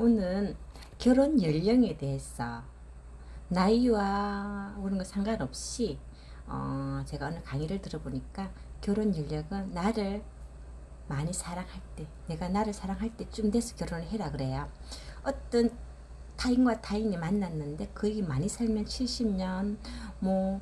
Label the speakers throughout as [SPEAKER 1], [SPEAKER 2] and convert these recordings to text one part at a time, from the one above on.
[SPEAKER 1] 오늘 결혼 연령에 대해서 나이와 그런 거 상관없이 어, 제가 오늘 강의를 들어보니까 결혼 연령은 나를 많이 사랑할 때, 내가 나를 사랑할 때쯤 돼서 결혼을 해라 그래요. 어떤 타인과 타인이 만났는데 거의 많이 살면 70년, 뭐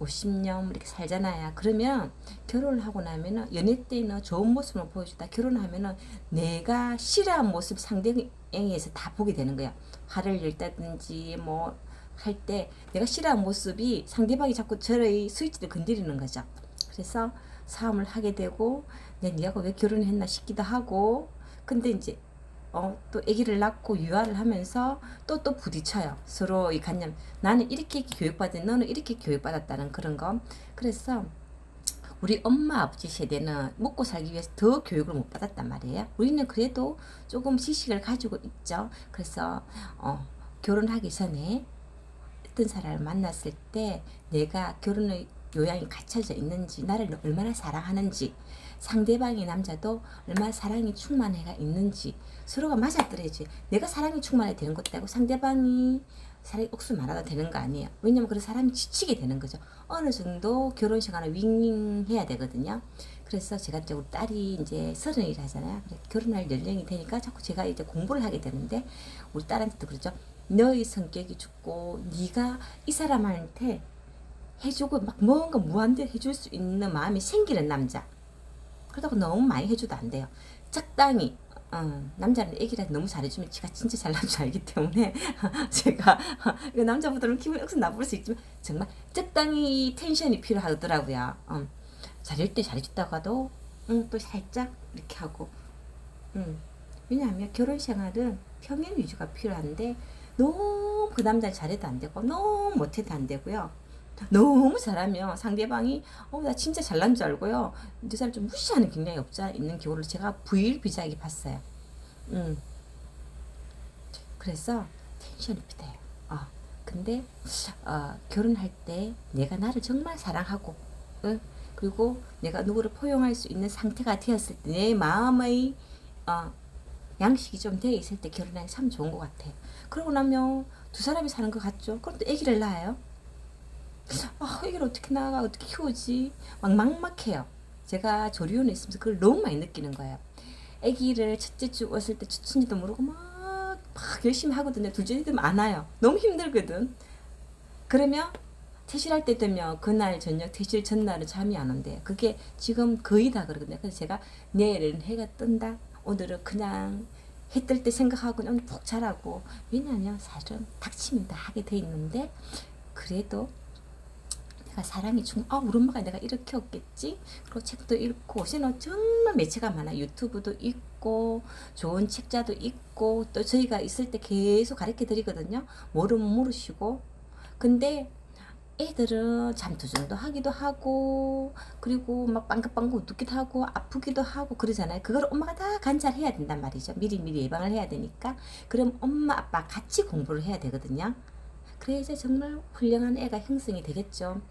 [SPEAKER 1] 50년 이렇게 살잖아요. 그러면 결혼을 하고 나면은 연애 때는 좋은 모습을 보여주다 결혼하면은 내가 싫어한 모습 상대 에게서 다 보게 되는 거야. 화를 낼다든지 뭐 할 때 내가 싫어한 모습이 상대방이 자꾸 저의 스위치를 건드리는 거죠. 그래서 싸움을 하게 되고 내 니가 왜 결혼했나 싶기도 하고 근데 이제 어, 또 아기를 낳고 유아를 하면서 또또 부딪혀요. 서로 이 관념. 나는 이렇게 교육받은 너는 이렇게 교육받았다는 그런 거. 그래서 우리 엄마 아버지 세대는 먹고 살기 위해서 더 교육을 못 받았단 말이에요. 우리는 그래도 조금 지식을 가지고 있죠. 그래서 어, 결혼하기 전에 어떤 사람을 만났을 때 내가 결혼의 요양이 갖춰져 있는지 나를 얼마나 사랑하는지 상대방의 남자도 얼마나 사랑이 충만해가 있는지 서로가 맞아떨어야지 내가 사랑이 충만해 되는 것도 아니고 상대방이 사랑이 억수 많아도 되는 거 아니에요. 왜냐면 그런 사람이 지치게 되는 거죠. 어느 정도 결혼 시간을 윙윙해야 되거든요. 그래서 제가 이제 우리 딸이 이제 서른이라 하잖아요. 그래, 결혼할 연령이 되니까 자꾸 제가 이제 공부를 하게 되는데 우리 딸한테도 그러죠. 너의 성격이 죽고 네가 이 사람한테 해주고 막 뭔가 무한대로 해줄 수 있는 마음이 생기는 남자. 그렇다고 너무 많이 해줘도 안 돼요. 적당히 어, 남자는 애기라 너무 잘해주면 지가 진짜 잘난 줄 알기 때문에 제가 이거 남자분들은 기분이 억수 나쁠 수 있지만 정말 적당히 텐션이 필요하더라고요. 어, 잘할 때 잘해줬다가도 응, 또 살짝 이렇게 하고 음. 왜냐하면 결혼 생활은 평행 위주가 필요한데 너무 그 남자 잘해도 안 되고 너무 못해도 안 되고요. 너무 잘하면 상대방이 어 나 진짜 잘난 줄 알고요. 이 사람 좀 무시하는 경향이 않아 있는 경우를 제가 부일비재하게 봤어요. 음. 그래서 텐션이 필요해요. 어. 근데 어, 결혼할 때 내가 나를 정말 사랑하고 응? 그리고 내가 누구를 포용할 수 있는 상태가 되었을 때 내 마음의 어, 양식이 좀돼 있을 때 결혼하기 참 좋은 것 같아요. 그러고 나면 두 사람이 사는 것 같죠. 그럼 또 아기를 낳아요. 아, 이걸 어떻게 나가, 어떻게 키우지? 막 막막해요. 제가 조리원에 있으면서 그걸 너무 많이 느끼는 거예요. 아기를 첫째 주 왔을 때 추천지도 모르고 막, 막 열심히 하거든요. 둘째 안 와요. 너무 힘들거든. 그러면 퇴실할 때 되면 그날 저녁 퇴실 전날은 잠이 안 온대요. 그게 지금 거의 다 그러거든요. 그래서 제가 내일은 해가 뜬다. 오늘은 그냥 해 뜰 때 생각하고 오늘 푹 자라고. 왜냐하면 사실은 닥치면 다 하게 돼 있는데 그래도 내가 사랑이 중, 아, 우리 엄마가 내가 이렇게 없겠지? 그리고 책도 읽고, 요새는 정말 매체가 많아. 유튜브도 있고, 좋은 책자도 있고, 또 저희가 있을 때 계속 가르쳐 드리거든요. 모르면 모르시고. 근데 애들은 잠투정도 하기도 하고, 그리고 막 빵긋빵긋 웃기도 하고, 아프기도 하고, 그러잖아요. 그걸 엄마가 다 관찰해야 된단 말이죠. 미리미리 예방을 해야 되니까. 그럼 엄마, 아빠 같이 공부를 해야 되거든요. 그래야지 정말 훌륭한 애가 형성이 되겠죠.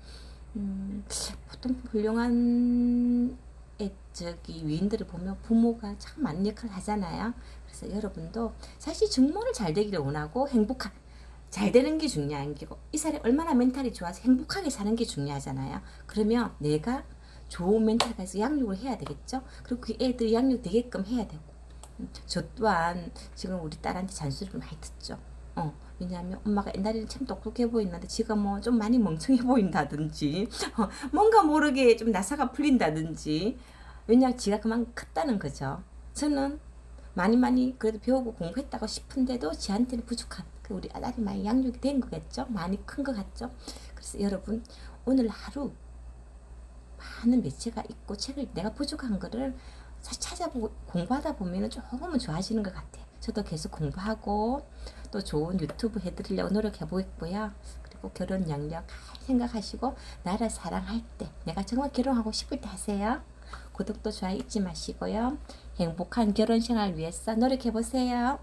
[SPEAKER 1] 음, 보통 훌륭한 애, 저기 위인들을 보면 부모가 참 많은 역할을 하잖아요. 그래서 여러분도 사실 증모를 잘 되기를 원하고 행복한 잘 되는 게 중요한 게고 이 사람이 얼마나 멘탈이 좋아서 행복하게 사는 게 중요하잖아요. 그러면 내가 좋은 멘탈 가지고 양육을 해야 되겠죠. 그리고 그 애들 양육 되게끔 해야 되고 음, 저 또한 지금 우리 딸한테 잔소리를 많이 듣죠. 어, 왜냐하면 엄마가 옛날에는 참 똑똑해 보이는데 지금 뭐 좀 많이 멍청해 보인다든지 어, 뭔가 모르게 좀 나사가 풀린다든지 왜냐하면 지가 그만 컸다는 거죠. 저는 많이 많이 그래도 배우고 공부했다고 싶은데도 지한테는 부족한 그 우리 아들이 많이 양육이 된 거겠죠. 많이 큰것 같죠. 그래서 여러분 오늘 하루 많은 매체가 있고 책을 내가 부족한 거를 사- 찾아보고 공부하다 보면 조금은 좋아지는 것 같아요. 저도 계속 공부하고 또 좋은 유튜브 해드리려고 노력해 보겠고요. 그리고 결혼 영역 생각하시고 나를 사랑할 때 내가 정말 결혼하고 싶을 때 하세요. 구독도 좋아요 잊지 마시고요. 행복한 결혼 생활 위해서 노력해 보세요.